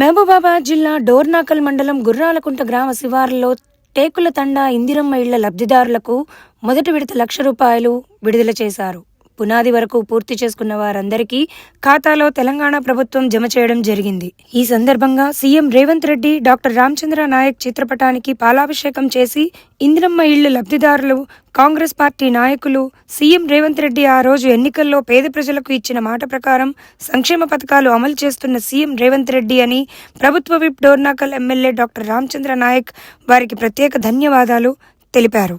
మహబూబాబాద్ జిల్లా డోర్నాకల్ మండలం గుర్రాలకుంట గ్రామ శివారులో టేకుల తండా ఇందిరమ్మ ఇళ్ళ లబ్ధిదారులకు మొదటి విడత లక్ష రూపాయలు విడుదల చేశారు. పునాది వరకు పూర్తి చేసుకున్న వారందరికీ ఖాతాలో తెలంగాణ ప్రభుత్వం జమ చేయడం జరిగింది. ఈ సందర్భంగా సీఎం రేవంత్ రెడ్డి డాక్టర్ రామచంద్ర నాయక్ చిత్రపటానికి పాలాభిషేకం చేసి ఇందిరమ్మ ఇళ్ళు లబ్ధిదారులు కాంగ్రెస్ పార్టీ నాయకులు సీఎం రేవంత్ రెడ్డి ఆ రోజు ఎన్నికల్లో పేద ప్రజలకు ఇచ్చిన మాట ప్రకారం సంక్షేమ పథకాలు అమలు చేస్తున్న సీఎం రేవంత్ రెడ్డి అని ప్రభుత్వ whip Dornakal MLA doctor Ramachandra Naik వారికి ప్రత్యేక ధన్యవాదాలు తెలిపారు.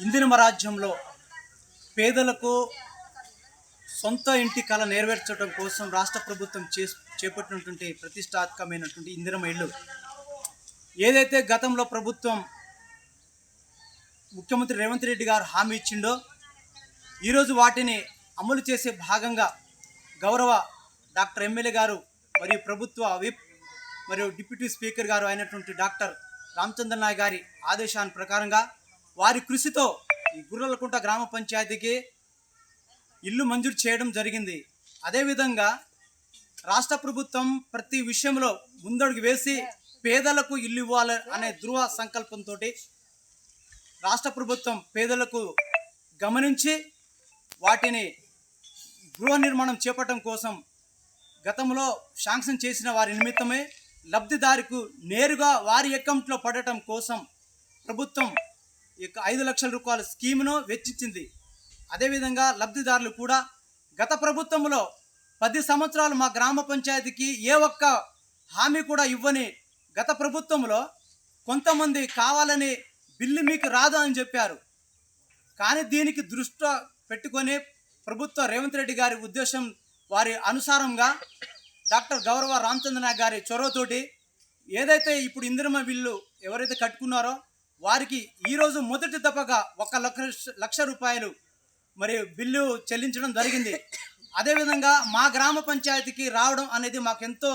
ఇందిరమ రాజ్యంలో పేదలకు సొంత ఇంటి కళ నెరవేర్చడం కోసం రాష్ట్ర ప్రభుత్వం చే చేపట్టినటువంటి ప్రతిష్టాత్మకమైనటువంటి ఇందిరమ ఇల్లు. ఏదైతే గతంలో ప్రభుత్వం ముఖ్యమంత్రి రేవంత్ రెడ్డి గారు హామీ ఇచ్చిండో ఈరోజు వాటిని అమలు చేసే భాగంగా గౌరవ డాక్టర్ ఎమ్మెల్యే గారు మరియు ప్రభుత్వ విప్ మరియు డిప్యూటీ స్పీకర్ గారు అయినటువంటి డాక్టర్ రామచంద్ర నాయ్ గారి ఆదేశాల ప్రకారంగా వారి కృషితో ఈ గుర్రలకుంట గ్రామ పంచాయతీకి ఇల్లు మంజూరు చేయడం జరిగింది. అదేవిధంగా రాష్ట్ర ప్రభుత్వం ప్రతి విషయంలో ముందడుగు వేసి పేదలకు ఇల్లు ఇవ్వాలి అనే ధృవ సంకల్పంతో రాష్ట్ర ప్రభుత్వం పేదలకు గమనించి వాటిని గృహ నిర్మాణం చేపట్టడం కోసం గతంలో శాంక్షన్ చేసిన వారి నిమిత్తమే లబ్ధిదారుకు నేరుగా వారి అకౌంట్లో పడటం కోసం ప్రభుత్వం ఈ యొక్క ఐదు లక్షల రూపాయల స్కీమ్ను వెచ్చించింది. అదేవిధంగా లబ్ధిదారులు కూడా గత ప్రభుత్వంలో పది సంవత్సరాలు మా గ్రామ పంచాయతీకి ఏ ఒక్క హామీ కూడా ఇవ్వని గత ప్రభుత్వంలో కొంతమంది కావాలని బిల్లు మీకు రాదు అని చెప్పారు. కానీ దీనికి దృష్టి పెట్టుకొని ప్రభుత్వ రేవంత్ రెడ్డి గారి ఉద్దేశం వారి అనుసారంగా డాక్టర్ గౌరవ రామచంద్ర నాయక్ గారి చొరవతోటి ఏదైతే ఇప్పుడు ఇందిరమ్మ బిల్లు ఎవరైతే కట్టుకున్నారో వారికి ఈరోజు మొదటి దఫగా ఒక లక్ష లక్ష రూపాయలు మరి బిల్లు చెల్లించడం జరిగింది. అదేవిధంగా మా గ్రామ పంచాయతీకి రావడం అనేది మాకెంతో